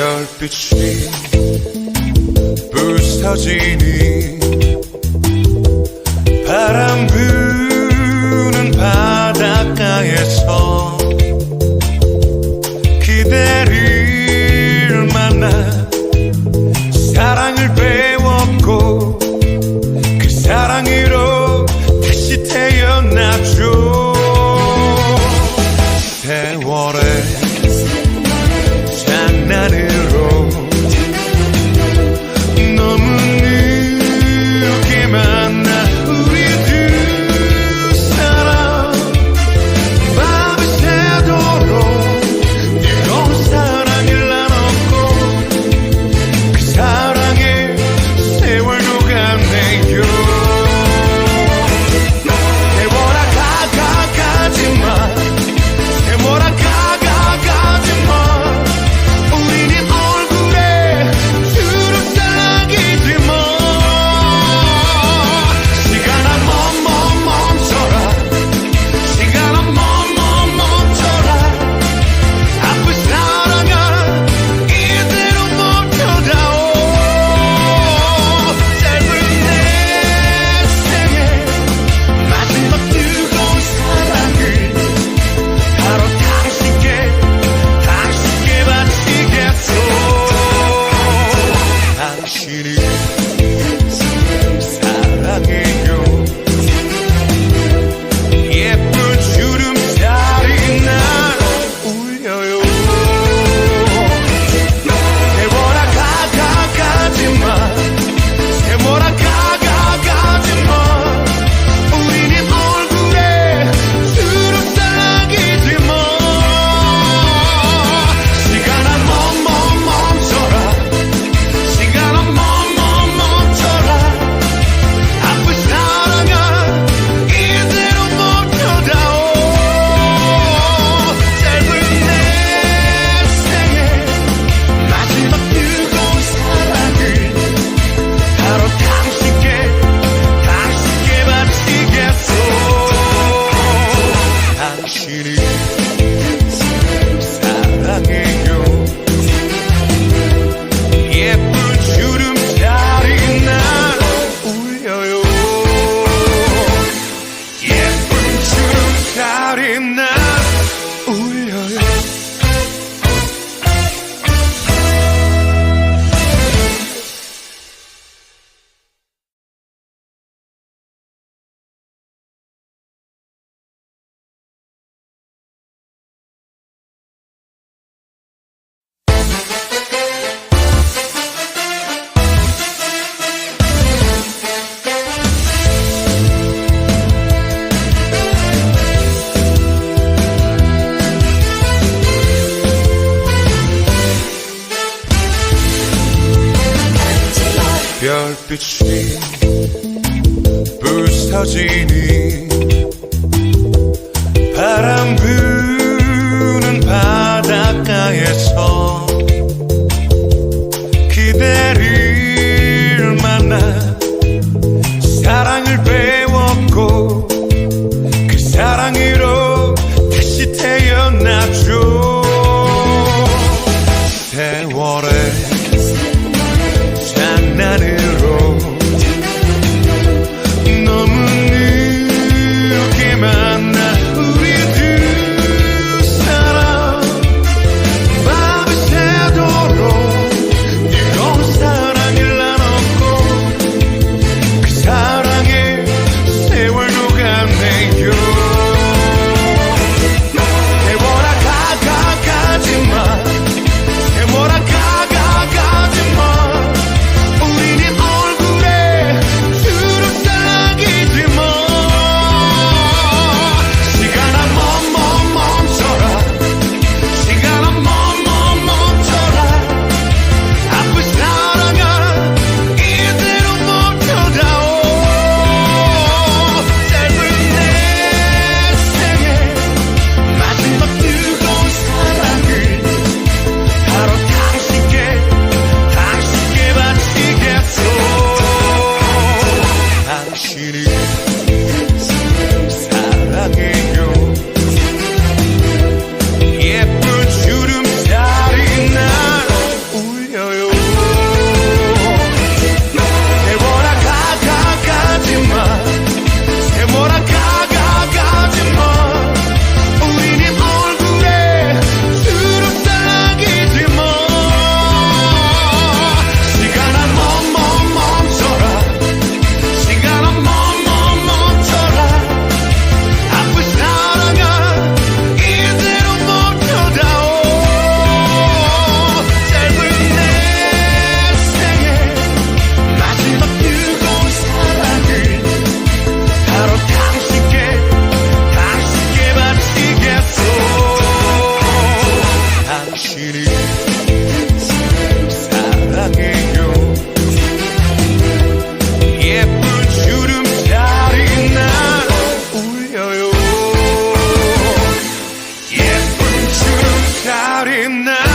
별빛이 불사지니 바람 부는 바닷가에서 기대를 만나 사랑을 배웠고 그 사랑으로 다시 태어나죠 세월의 달빛이 불사지니 바람 out in the